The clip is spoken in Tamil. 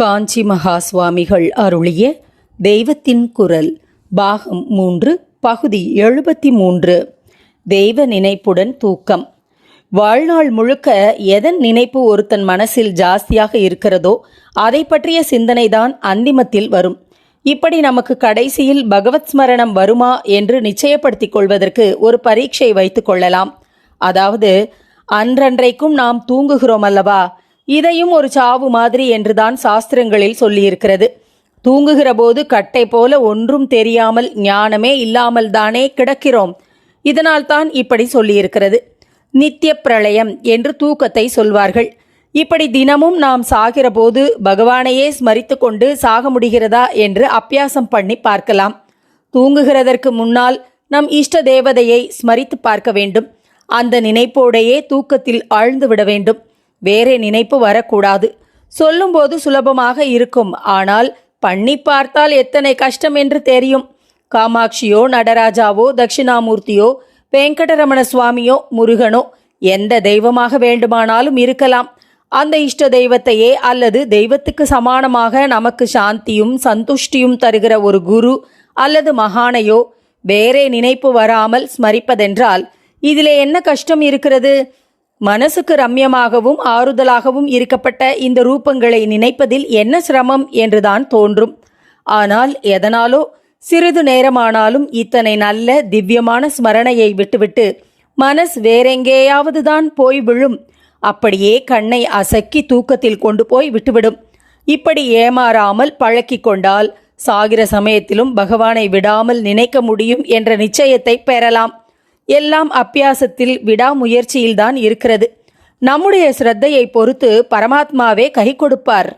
காஞ்சி மகா சுவாமிகள் அருளிய தெய்வத்தின் குரல் பாகம் மூன்று பகுதி எழுபத்தி மூன்று தெய்வ நினைப்புடன் தூக்கம். வாழ்நாள் முழுக்க எதன் நினைப்பு ஒருத்தன் மனசில் ஜாஸ்தியாக இருக்கிறதோ அதை பற்றிய சிந்தனைதான் அந்திமத்தில் வரும். இப்படி நமக்கு கடைசியில் பகவத் ஸ்மரணம் வருமா என்று நிச்சயப்படுத்திக் கொள்வதற்கு ஒரு பரீட்சை வைத்துக் கொள்ளலாம். அதாவது அன்றன்றைக்கும் நாம் தூங்குகிறோம் அல்லவா? இதையும் ஒரு சாவு மாதிரி என்றுதான் சாஸ்திரங்களில் சொல்லியிருக்கிறது. தூங்குகிற போது கட்டை போல ஒன்றும் தெரியாமல் ஞானமே இல்லாமல் தானே கிடக்கிறோம். இதனால் தான் இப்படி சொல்லியிருக்கிறது. நித்திய பிரளயம் என்று தூக்கத்தை சொல்வார்கள். இப்படி தினமும் நாம் சாகிற போது பகவானையே ஸ்மரித்து கொண்டு சாக முடிகிறதா என்று அப்பியாசம் பண்ணி பார்க்கலாம். தூங்குகிறதற்கு முன்னால் நம் இஷ்ட தேவதையை ஸ்மரித்து பார்க்க வேண்டும். அந்த நினைப்போடையே தூக்கத்தில் ஆழ்ந்து விட வேண்டும். வேறே நினைப்பு வரக்கூடாது. சொல்லும்போது சுலபமாக இருக்கும். ஆனால் பண்ணி பார்த்தால் எத்தனை கஷ்டம் என்று தெரியும். காமாட்சியோ நடராஜாவோ தட்சிணாமூர்த்தியோ வெங்கடரமண சுவாமியோ முருகனோ எந்த தெய்வமாக வேண்டுமானாலும் இருக்கலாம். அந்த இஷ்ட தெய்வத்தையே அல்லது தெய்வத்துக்கு சமானமாக நமக்கு சாந்தியும் சந்துஷ்டியும் தருகிற ஒரு குரு அல்லது மகானையோ வேறே நினைப்பு வராமல் ஸ்மரிப்பதென்றால் இதிலே என்ன கஷ்டம் இருக்கிறது? மனசுக்கு ரம்யமாகவும் ஆறுதலாகவும் இருக்கப்பட்ட இந்த ரூபங்களை நினைப்பதில் என்ன சிரமம் என்றுதான் தோன்றும். ஆனால் எதனாலோ சிறிது நேரமானாலும் இத்தனை நல்ல திவ்யமான ஸ்மரணையை விட்டுவிட்டு மனஸ் வேறெங்கேயாவது தான் போய் விழும். அப்படியே கண்ணை அசக்கி தூக்கத்தில் கொண்டு போய் விட்டுவிடும். இப்படி ஏமாறாமல் பழக்கி கொண்டால் சாகிற சமயத்திலும் பகவானை விடாமல் நினைக்க முடியும் என்ற நிச்சயத்தை பெறலாம். எல்லாம் அப்பியாசத்தில் விடாமுயற்சியில்தான் இருக்கிறது. நம்முடைய சிரத்தையை பொறுத்து பரமாத்மாவே கை கொடுப்பார்.